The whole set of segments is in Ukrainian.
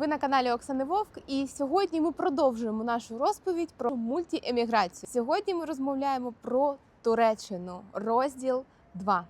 Ви на каналі Оксани Вовк, і сьогодні ми продовжуємо нашу розповідь про мультіеміграцію. Сьогодні ми розмовляємо про Туреччину, розділ 2.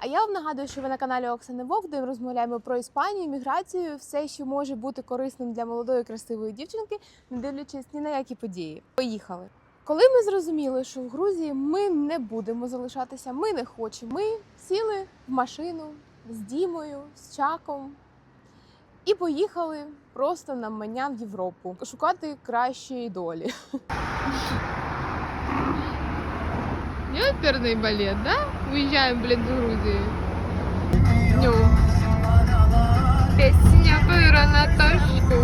А я вам нагадую, що ви на каналі Оксани Вовк, де ми розмовляємо про Іспанію, міграцію, все, що може бути корисним для молодої красивої дівчинки, не дивлячись ні на які події. Поїхали. Коли ми зрозуміли, що в Грузії ми не будемо залишатися, ми не хочемо. Ми сіли в машину з Дімою, з Чаком і поїхали просто на меня в Європу шукати кращої долі. Оперный балет, да? Уезжаем, блин, в Грузию. Ну. Песня пыра на точку.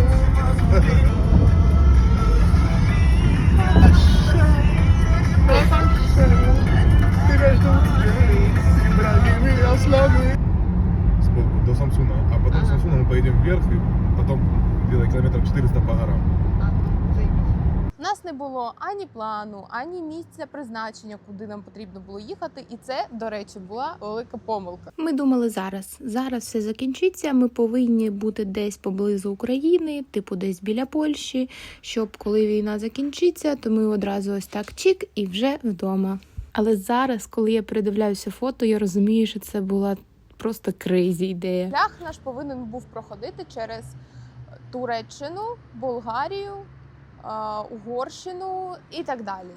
Сбоку, до Самсуна. А потом с Самсуна мы поедем вверх и потом где-то километров 400 по горам. Нас не було ані плану, ані місця призначення, куди нам потрібно було їхати, і це, до речі, була велика помилка. Ми думали зараз. Зараз все закінчиться. Ми повинні бути десь поблизу України, типу десь біля Польщі, щоб коли війна закінчиться, то ми одразу ось так чік і вже вдома. Але зараз, коли я передивляюся фото, я розумію, що це була просто крейзі ідея. Шлях наш повинен був проходити через Туреччину, Болгарію, Угорщину і так далі.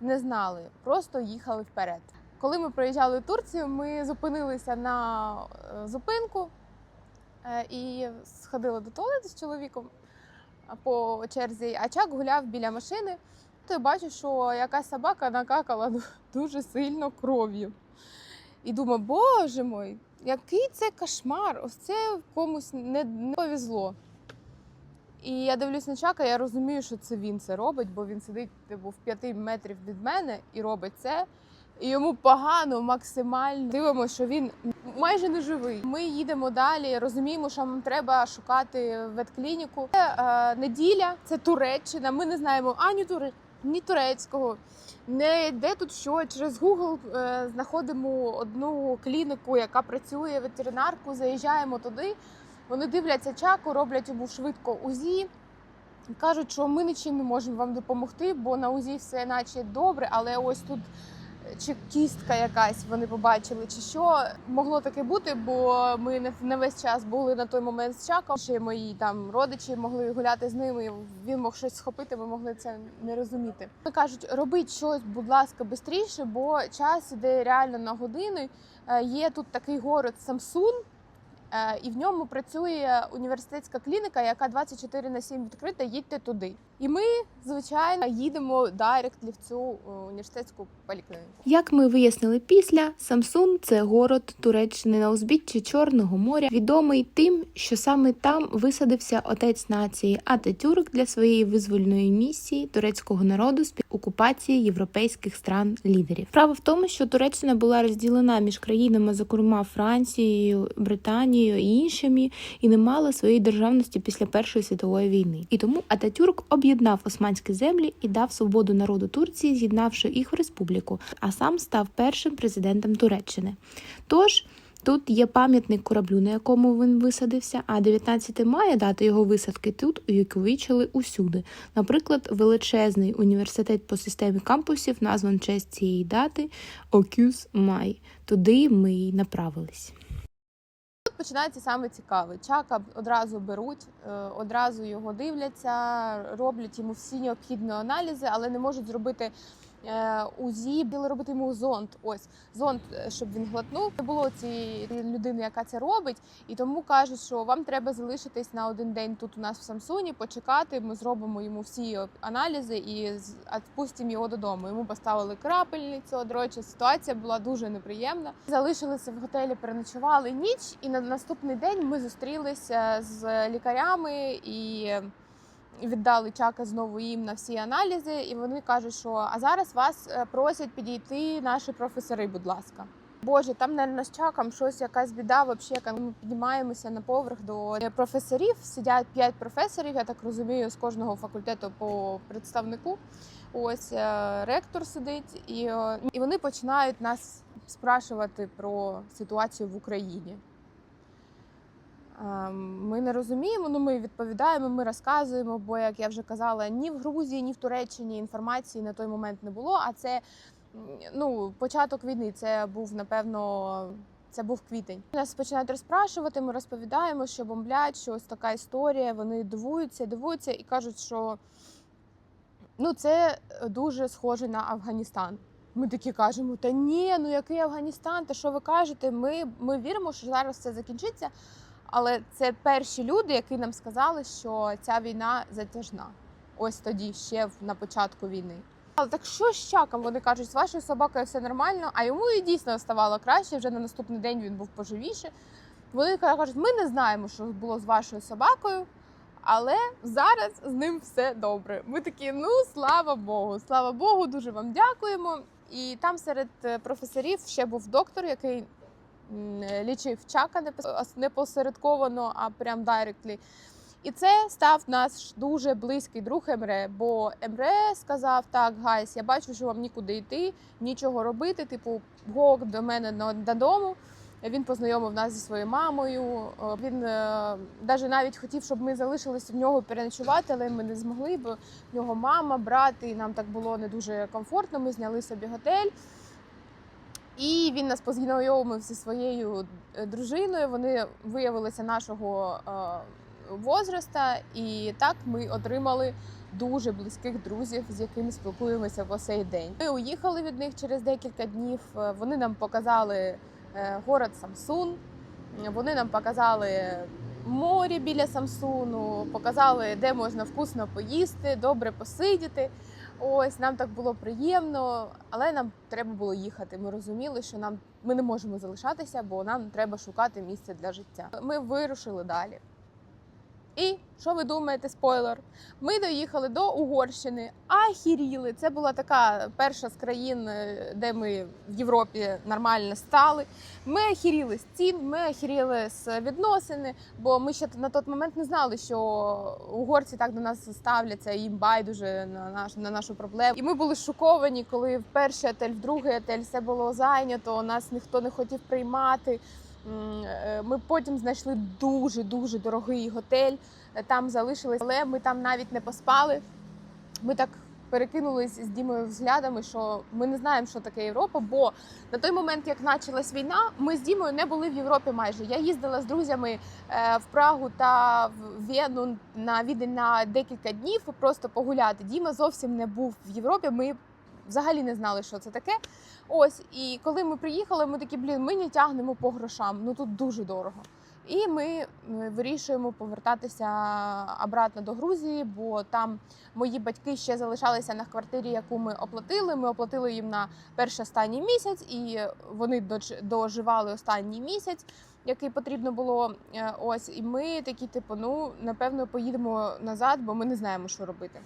Не знали, просто їхали вперед. Коли ми проїжджали Турцію, ми зупинилися на е, зупинку е, і сходили до туалету з чоловіком е, по черзі, а Чак гуляв біля машини. То я бачу, що якась собака накакала дуже сильно кров'ю. І думаю, боже мой, який це кошмар! Ось це комусь не, не повезло. І я дивлюсь на Чака, я розумію, що це він це робить, бо він сидить типу, в п'яти метрів від мене і робить це. І йому погано, максимально. Дивимося, що він майже не живий. Ми їдемо далі, розуміємо, що нам треба шукати ветклініку. Це е, неділя, це Туреччина. Ми не знаємо ані туре, ні турецького, не де тут що. Через Google е, знаходимо одну клініку, яка працює ветеринарку. Заїжджаємо туди. Вони дивляться чаку, роблять йому швидко УЗІ. Кажуть, що ми нічим не можемо вам допомогти, бо на УЗІ все наче добре, але ось тут е, чи кістка якась вони побачили, чи що могло таке бути, бо ми не, весь час були на той момент з чаком. Ще мої там родичі могли гуляти з ними. Він мог щось схопити, ми могли це не розуміти. Вони кажуть, робіть щось, будь ласка, швидше, бо час іде реально на години. Е, Є тут такий город Самсун. Е, І в ньому працює університетська клініка, яка 24 на 7 відкрита. Їдьте туди. І ми, звичайно, їдемо дайректли в цю е, університетську поліклініку. Як ми вияснили після, Самсун це город Туреччини на узбіччі Чорного моря, відомий тим, що саме там висадився отець нації Ататюрк для своєї визвольної місії турецького народу окупації європейських стран лідерів. Справа в тому, що Туреччина була розділена між країнами, зокрема Францією, Британією і іншими, і не мала своєї державності після Першої світової війни. І тому Ататюрк об'єднав османські землі і дав свободу народу Турції, з'єднавши їх в республіку, а сам став першим президентом Туреччини. Тож тут є пам'ятник кораблю, на якому він висадився. А 19 мая дата його висадки тут увіковічили усюди. Наприклад, величезний університет по системі кампусів назван честь цієї дати Окюс Май. Туди ми й направились. Тут починається саме цікаве. Чака одразу беруть, е, одразу його дивляться, роблять йому всі необхідні аналізи, але не можуть зробити УЗІ, хотіли робити йому зонд. Ось зонд, е, щоб він глотнув. Не було цієї людини, яка це робить, і тому кажуть, що вам треба залишитись на один день тут у нас в Самсуні, почекати. Ми зробимо йому всі аналізи і відпустимо його додому. Йому поставили крапельницю. До ситуація була дуже неприємна. Залишилися в готелі, переночували ніч, і на наступний день ми зустрілися з лікарями і. Віддали чака знову їм на всі аналізи, і вони кажуть, що а зараз вас е, просять підійти наші професори, будь ласка. Боже, там наверное, з чаком щось якась біда. Вообще, коли ми піднімаємося на поверх до е, професорів. Сидять п'ять професорів. Я так розумію, з кожного факультету по представнику. Ось е, ректор сидить, і, і вони починають нас спрашувати про ситуацію в Україні. Е, Ми не розуміємо, ну ми відповідаємо, ми розказуємо, бо, як я вже казала, ні в Грузії, ні в Туреччині інформації на той момент не було. А це ну, початок війни. Це був напевно. Це був квітень. Нас починають розпрашувати. Ми розповідаємо, що бомблять, що ось така історія. Вони дивуються, дивуються і кажуть, що ну це дуже схоже на Афганістан. Ми такі кажемо: та ні, ну який Афганістан? Та що ви кажете? Ми, ми віримо, що зараз це закінчиться. Але це перші люди, які нам сказали, що ця війна затяжна. Ось тоді, ще на початку війни. Але так що з чаком? Вони кажуть, з вашою собакою все нормально, а йому і дійсно ставало краще. Вже на наступний день він був поживіше. Вони кажуть, ми не знаємо, що було з вашою собакою, але зараз з ним все добре. Ми такі, ну слава Богу, слава Богу, дуже вам дякуємо. І там серед е, професорів ще був доктор, який лічив чака не пос- посередковано, а прям дайректлі. І це став наш дуже близький друг Емре. Бо Емре сказав: так, гайс, я бачу, що вам нікуди йти, нічого робити. Типу, гок до мене додому. Він познайомив нас зі своєю мамою. Е, Він навіть навіть хотів, щоб ми залишилися в нього переночувати, але ми не змогли, бо в нього мама, брат, і нам так було не дуже комфортно. Ми зняли собі готель. І він нас познайомив зі своєю е, дружиною. Вони виявилися нашого е, возраста, і так ми отримали дуже близьких друзів, з якими спілкуємося по сей день. Ми уїхали від них через декілька днів. Е, Вони нам показали город Самсун. Вони нам показали море біля Самсуну, показали, де можна вкусно поїсти, добре посидіти. Ось нам так було приємно, але нам треба було їхати. Ми розуміли, що нам ми не можемо залишатися, бо нам треба шукати місце для життя. Ми вирушили далі. І що ви думаєте, спойлер? Ми доїхали до Угорщини, ахіріли. Це була така перша з країн, е, де ми в Європі нормально стали. Ми ахіріли з цін, ми ахіріли з відносини, бо ми ще на той момент не знали, що угорці так до нас ставляться, їм байдуже на наш на нашу проблему. І ми були шоковані, коли в перший отель, в другий отель все було зайнято. Нас ніхто не хотів приймати. Е, Ми потім знайшли дуже дуже дорогий готель. е, Там залишились, але ми там навіть не поспали. Ми так перекинулись з Дімою взглядами, що ми не знаємо, що таке Європа. Бо на той момент, як почалась війна, ми з Дімою не були в Європі майже. Я їздила з друзями е, в Прагу та в Вену на відень на декілька днів просто погуляти. Діма зовсім не був в Європі. Ми взагалі не знали, що це таке. Ось, і коли ми приїхали, ми такі, блін, ми не тягнемо по грошам. Ну тут дуже дорого. І ми е, вирішуємо повертатися обратно до Грузії, бо там мої батьки ще залишалися на квартирі, яку ми оплатили. Ми оплатили їм на перший останній місяць, і вони доживали останній місяць, який потрібно було. Е, Ось, і ми такі, типу, ну напевно, поїдемо назад, бо ми не знаємо, що робити.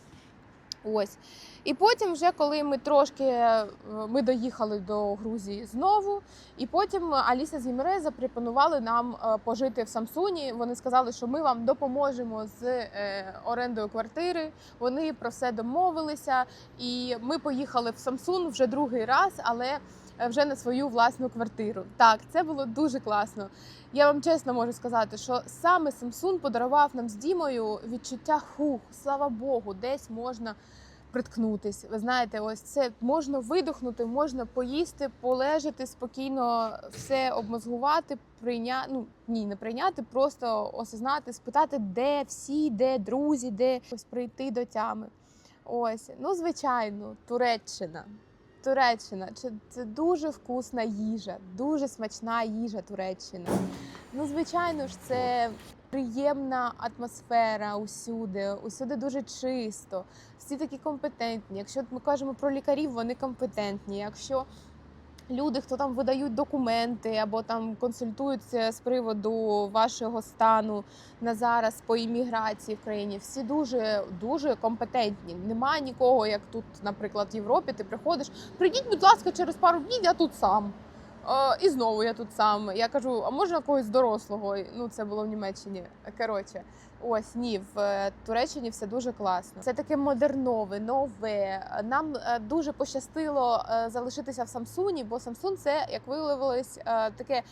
Ось. І потім, вже коли ми трошки е, ми доїхали до Грузії знову, і потім Аліса з Ємере запропонували нам е, пожити в Самсуні. Вони сказали, що ми вам допоможемо з е, орендою квартири. Вони про все домовилися, і ми поїхали в Самсун вже другий раз, але вже на свою власну квартиру. Так, це було дуже класно. Я вам чесно можу сказати, що саме Samsung подарував нам з Дімою відчуття хух, слава Богу, десь можна приткнутись. Ви знаєте, ось це можна видохнути, можна поїсти, полежати спокійно, все обмозгувати, прийняти. Ну ні, не прийняти, просто осознати, спитати, де всі, де друзі, де ось прийти до тями. Ось, ну звичайно, Туреччина. Туреччина це, це дуже вкусна їжа, дуже смачна їжа Туреччина. Ну, звичайно ж, це приємна атмосфера усюди, усюди дуже чисто, всі такі компетентні. Якщо ми кажемо про лікарів, вони компетентні. Якщо люди, хто там видають документи або там консультуються з приводу вашого стану на зараз по імміграції в країні, всі дуже дуже компетентні. Нема нікого, як тут, наприклад, в Європі. Ти приходиш, прийдіть, будь ласка, через пару днів я тут сам. Е, і знову я тут сам. Я кажу, а можна когось дорослого? Ну, це було в Німеччині. Коротше, ось ні, в е, Туреччині все дуже класно. Це таке модернове, нове. Нам е, дуже пощастило е, залишитися в Самсуні, бо Самсун це, як виявилось, таке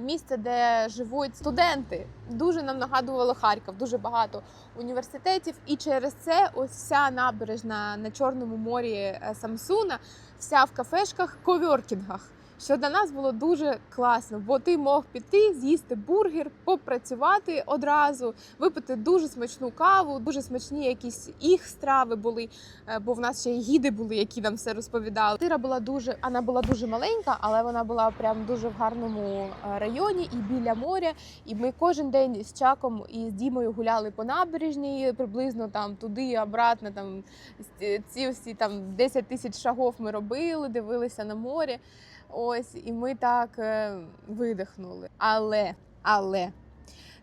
місце, де живуть студенти. Дуже нам нагадувало Харків, дуже багато університетів. І через це ось вся набережна на Чорному морі Самсуна, вся в кафешках, ковьоркінгах. Що для нас було дуже класно, бо ти мог піти, з'їсти бургер, попрацювати одразу, випити дуже смачну каву, дуже смачні якісь їх страви були. е, Бо в нас ще й гіди були, які нам все розповідали. Тира була дуже, вона була дуже маленька, але вона була прям дуже в гарному е, районі і біля моря. І ми кожен день з Чаком і з Дімою гуляли по набережній, приблизно там туди, обратно. Там ці- всі там 10 тисяч шагов ми робили, дивилися на море. Ось, і ми так е, видихнули. Але, але,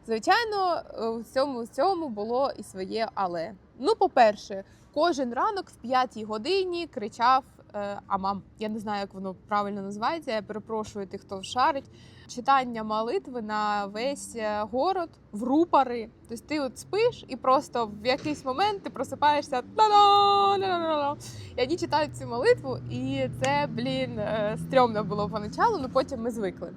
звичайно, у в цьому в цьому було і своє але. Ну, по-перше, кожен ранок в п'ятій годині кричав е, Амам. Я не знаю, як воно правильно називається. Я перепрошую тих, хто шарить. Читання молитви на весь е, город в рупори. Тобто ти от спиш, і просто в якийсь момент ти просипаєшся. І вони читають цю молитву, і це, блін, е, стрьомно було поначалу, але потім ми звикли.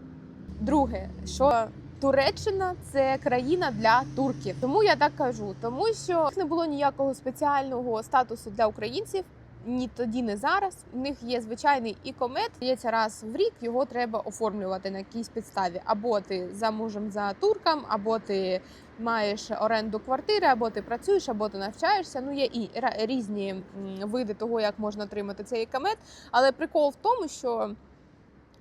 Друге, що Туреччина це країна для турків. Тому я так кажу, тому що не було ніякого спеціального статусу для українців. Ні тоді, ні зараз. У них є звичайний ікомет. Дається раз в рік. Його треба оформлювати на якійсь підставі. Або ти замужем за турком, або ти маєш оренду квартири, або ти працюєш, або ти навчаєшся. Ну є і різні види того, як можна отримати цей ікомет. Але прикол в тому, що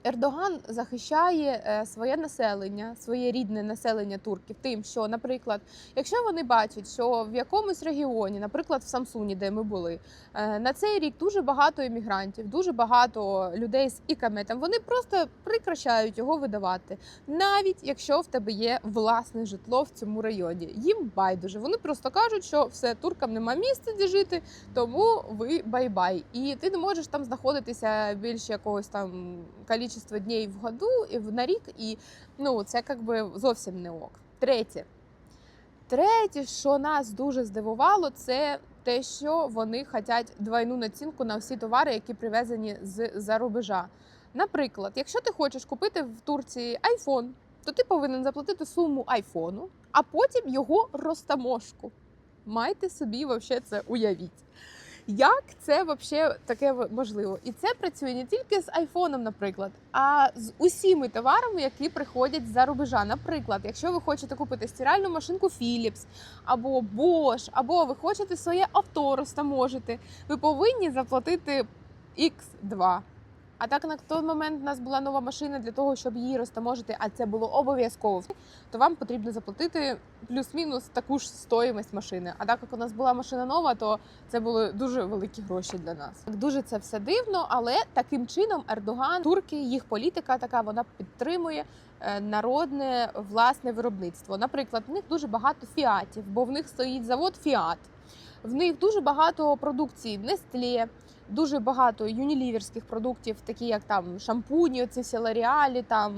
Ердоган захищає е, своє населення, своє рідне населення турків, тим, що, наприклад, якщо вони бачать, що в якомусь регіоні, наприклад, в Самсуні, де ми були, е, на цей рік дуже багато іммігрантів, дуже багато людей з ікаметом, вони просто прикращають його видавати, навіть якщо в тебе є власне житло в цьому районі. Їм байдуже. Вони просто кажуть, що все туркам нема місця, де жити, тому ви бай-бай. І ти не можеш там знаходитися більше якогось там кількості днів в году і на рік, і ну це якби зовсім не ок. Третє. Третє, що нас дуже здивувало, це те, що вони хочуть двойну націнку на всі товари, які привезені з-за рубежа. Наприклад, якщо ти хочеш купити в Турції айфон, то ти повинен заплатити суму айфону, а потім його розтаможку. Майте собі вообще це уявіть. Як це вообще таке можливо? І це працює не тільки з айфоном, наприклад, а з усіми товарами, які приходять з-за рубежа. Наприклад, якщо ви хочете купити стиральну машинку Philips, або Bosch, або ви хочете своє авто розтаможити, ви повинні заплатити X2. А так на той момент у нас була нова машина для того, щоб її розтаможити, а це було обов'язково. То вам потрібно заплатити плюс-мінус таку ж стоїмость машини. А так як у нас була машина нова, то це були дуже великі гроші для нас. Так дуже це все дивно, але таким чином Ердоган, турки, їх політика така, вона підтримує е, народне власне виробництво. Наприклад, в них дуже багато фіатів, бо в них стоїть завод Фіат. В них дуже багато продукції Нестле, дуже багато юніліверських продуктів, такі як там шампуні, оці всі ларіалі, там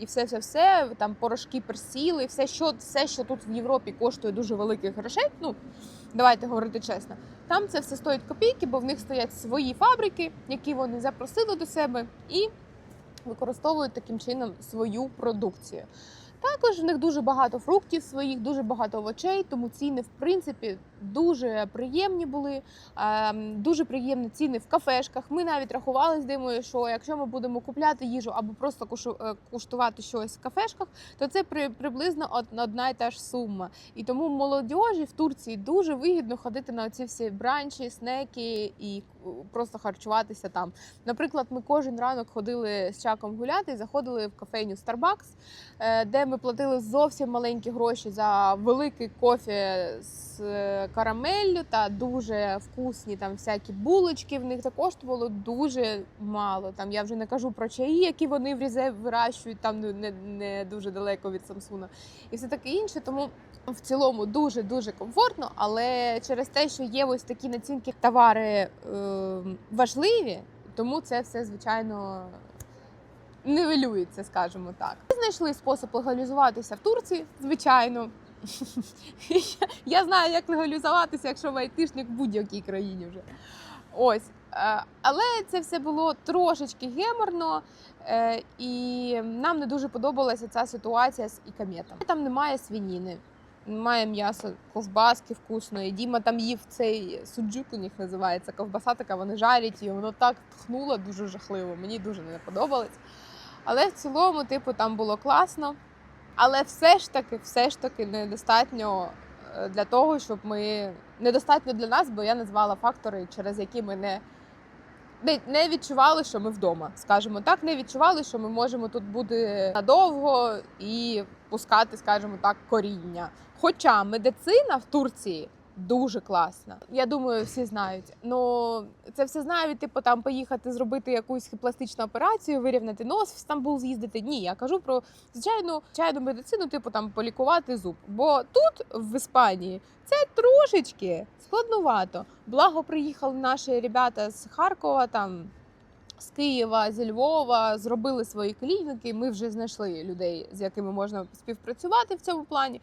і все, все, все там порошки персіли, все, що все, що тут в Європі коштує дуже великих грошей. Ну давайте говорити чесно. Там це все стоїть копійки, бо в них стоять свої фабрики, які вони запросили до себе і використовують таким чином свою продукцію. Також в них дуже багато фруктів своїх, дуже багато овочей, тому ціни, в принципі, дуже приємні були. Ем, Дуже приємні ціни в кафешках. Ми навіть рахували з Димою, що якщо ми будемо купляти їжу або просто е, куштувати щось в кафешках, то це приблизно одна і та ж сума. І тому молодіжі в Турції дуже вигідно ходити на ці всі бранчі, снеки і е, просто харчуватися там. Наприклад, ми кожен ранок ходили з чаком гуляти і заходили в кафейню Starbucks, е, де ми платили зовсім маленькі гроші за великий кофе з е, карамеллю та дуже вкусні там всякі булочки. В них також було дуже мало. Там я вже не кажу про чаї, які вони в різе вирощують там не, не дуже далеко від Самсуна, і все таке інше. Тому в цілому дуже дуже комфортно, але через те, що є ось такі націнки товари е, важливі, тому це все звичайно нивелюється, скажімо так. Знайшли спосіб легалізуватися в Турції, звичайно. Я- Я знаю, як легалізуватися, якщо ви айтишник в будь-якій країні вже. Ось. Е, Але це все було трошечки геморно, е, і нам не дуже подобалася ця ситуація з ікаметом. Там немає свініни, немає м'яса, ковбаски вкусної. Діма там їв цей суджук, у них називається ковбаса, така вони жарять, і воно так тхнуло дуже жахливо. Мені дуже не подобалось. Але в цілому, типу, там було класно. Але все ж таки, все ж таки недостатньо е, для того, щоб ми недостатньо для нас, бо я назвала фактори, через які ми не, не, відчували, що ми вдома. Скажімо так, не відчували, що ми можемо тут бути надовго і пускати, скажімо так, коріння. Хоча медицина в Турції. Дуже класна. Я думаю, всі знають. Ну це все знають, типу там поїхати зробити якусь пластичну операцію, вирівняти нос в Стамбул з'їздити. Ні, я кажу про звичайну звичайну медицину, типу там полікувати зуб. Бо тут в Іспанії це трошечки складновато. Благо приїхали наші ребята з Харкова, там з Києва, зі Львова, зробили свої клініки. Ми вже знайшли людей, з якими можна співпрацювати в цьому плані.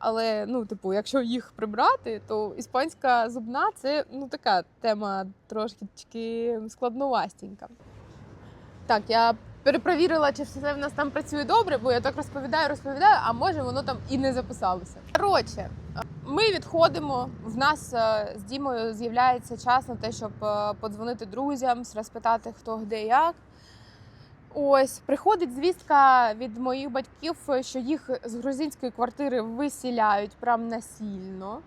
Але ну, типу, якщо їх прибрати, то іспанська зубна це ну така тема трошки складновастенька. Так, я перепровірила, чи все в нас там працює добре, бо я так розповідаю, розповідаю, а може воно там і не записалося. Коротше, ми відходимо. В нас е, з Дімою з'являється час на те, щоб е, подзвонити друзям, розпитати, хто де як. Ось приходить звістка від моїх батьків, що їх з грузинської квартири висіляють прям насильно.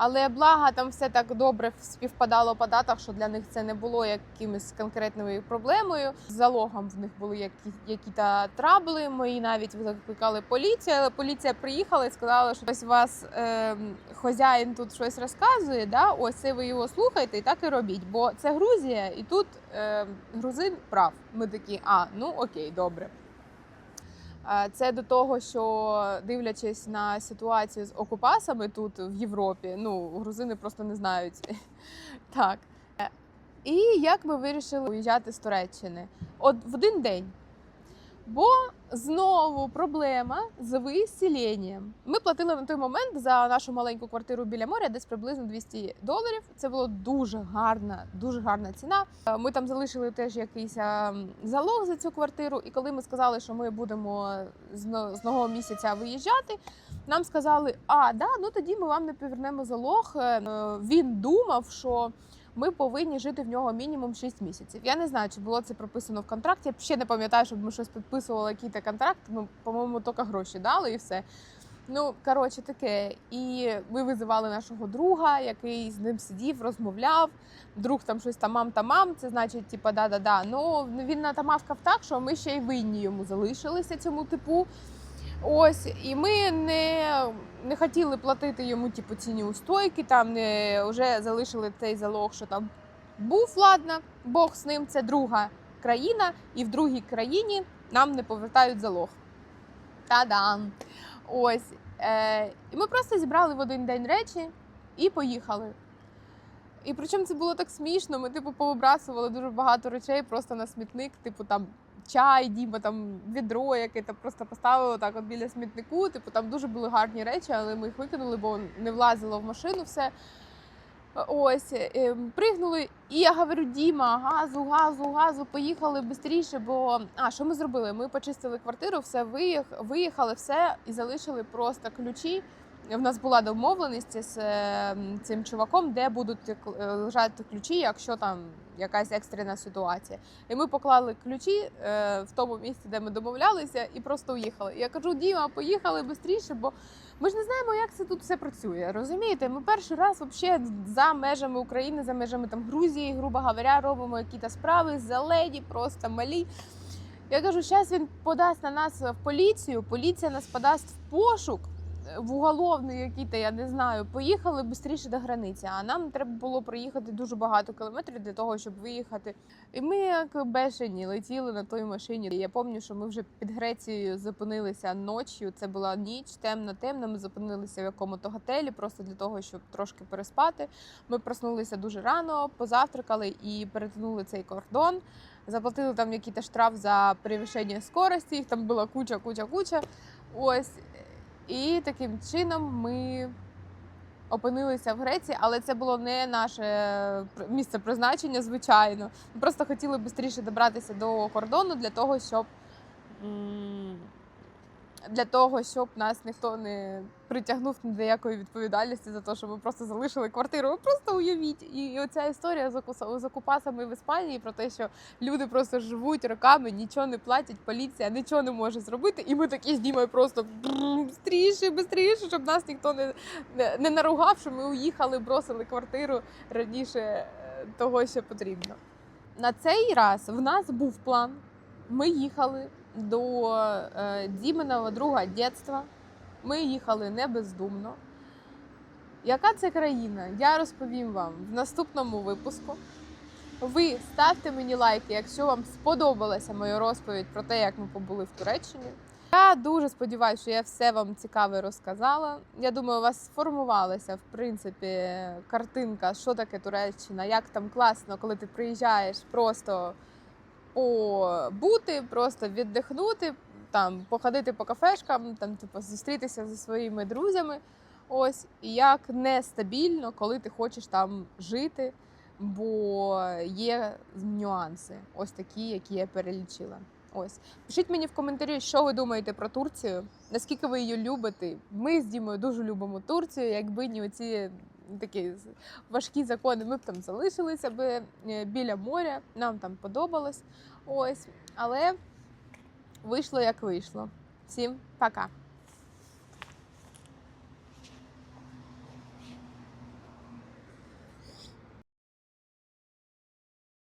Але благо там все так добре співпадало по датах, що для них це не було якимось конкретною проблемою. З залогом в них були які, які-то трабли. Ми навіть закликали поліцію, але поліція приїхала і сказала, що ось вас е, хазяїн тут щось розказує. Да? Ось це ви його слухайте і так і робіть. Бо це Грузія, і тут е, грузин прав. Ми такі, а ну окей, добре. Це до того, що дивлячись на ситуацію з окупасами тут в Європі, ну грузини просто не знають. Так. І як ми вирішили уїжджати з Туреччини? От в один день. Бо знову проблема з виселенням. Ми платили на той момент за нашу маленьку квартиру біля моря десь приблизно 200 доларів. Це було дуже гарна, дуже гарна ціна. Е, Ми там залишили теж якийсь е, залог за цю квартиру. І коли ми сказали, що ми будемо з нового місяця виїжджати, нам сказали: а да, ну тоді ми вам не повернемо залог. Е, Він думав, що ми повинні жити в нього мінімум 6 місяців. Я не знаю, чи було це прописано в контракті. Я ще не пам'ятаю, щоб ми щось підписували, який-то контракт. Ми, по-моєму, тільки гроші дали і все. Ну, коротше, таке. І ми визивали нашого друга, який з ним сидів, розмовляв. Друг там щось тамам тамам. Це значить, типа, да-да-да. Ну він натамавкав так, що ми ще й винні йому залишилися цьому типу. Ось, і ми не, не хотіли платити йому типу, ці неустойки, там не вже залишили цей залог, що там був, ладно, Бог з ним, це друга країна, і в другій країні нам не повертають залог. Та-дам! Ось. Е, і ми просто зібрали в один день речі і поїхали. І причому це було так смішно. Ми, типу, повибрасували дуже багато речей просто на смітник, типу там чай, діба, там відро, яке там просто поставили так от біля смітнику. Типу, там дуже були гарні речі, але ми їх викинули, бо не влазило в машину все. Ось е, пригнули, і я говорю: Діма, газу, газу, газу, поїхали швидше, бо а що ми зробили? Ми почистили квартиру, все виїх, виїхали, все і залишили просто ключі. В нас була домовленість з е, цим чуваком, де будуть е, лежати ключі, якщо там якась екстрена ситуація. І ми поклали ключі е, в тому місці, де ми домовлялися, і просто уїхали. Я кажу, Діма, поїхали швидше, бо ми ж не знаємо, як це тут все працює. Розумієте? Ми перший раз вообще за межами України, за межами там Грузії, грубо говоря, робимо якісь справи зелені, просто малі. Я кажу, зараз він подасть на нас в поліцію, поліція нас подасть в пошук. В уголовний який-то, я не знаю, поїхали швидше до границі. А нам треба було проїхати дуже багато кілометрів для того, щоб виїхати. І ми як бешені летіли на той машині. Я пам'ятаю, що ми вже під Грецією зупинилися ночі. Це була ніч, темно, темно. Ми зупинилися в якому-то готелі, просто для того, щоб трошки переспати. Ми проснулися дуже рано, позавтракали і перетнули цей кордон. Заплатили там якийсь штраф за перевищення скорості. Їх там була куча, куча, куча. Ось. І таким чином ми опинилися в Греції, але це було не наше пр- місце призначення, звичайно. Ми просто хотіли швидше добратися до кордону для того, щоб для того, щоб нас ніхто не притягнув до якої відповідальності за те, що ми просто залишили квартиру. Ви просто уявіть. І, оця історія з окупасами в Іспанії про те, що люди просто живуть роками, нічого не платять, поліція нічого не може зробити. І ми такі з просто стріше, швидше, щоб нас ніхто не, не, не наругав, що ми уїхали, бросили квартиру раніше е, того, що потрібно. На цей раз в нас був план. Ми їхали до е, Діменого друга дєтства. Ми їхали не бездумно. Яка це країна? Я розповім вам в наступному випуску. Ви ставте мені лайки, якщо вам сподобалася моя розповідь про те, як ми побули в Туреччині. Я дуже сподіваюся, що я все вам цікаве розказала. Я думаю, у вас сформувалася в принципі картинка, що таке Туреччина, як там класно, коли ти приїжджаєш просто побути, просто віддихнути, там походити по кафешкам, там типу зустрітися зі своїми друзями. Ось і як нестабільно, коли ти хочеш там жити, бо є нюанси, ось такі, які я перелічила. Ось пишіть мені в коментарі, що ви думаєте про Турцію, наскільки ви її любите. Ми з Дімою дуже любимо Турцію. Якби не оці такі важкі закони, ми б там залишилися би е, біля моря. Нам там подобалось. Ось, але вийшло як вийшло. Всім пока!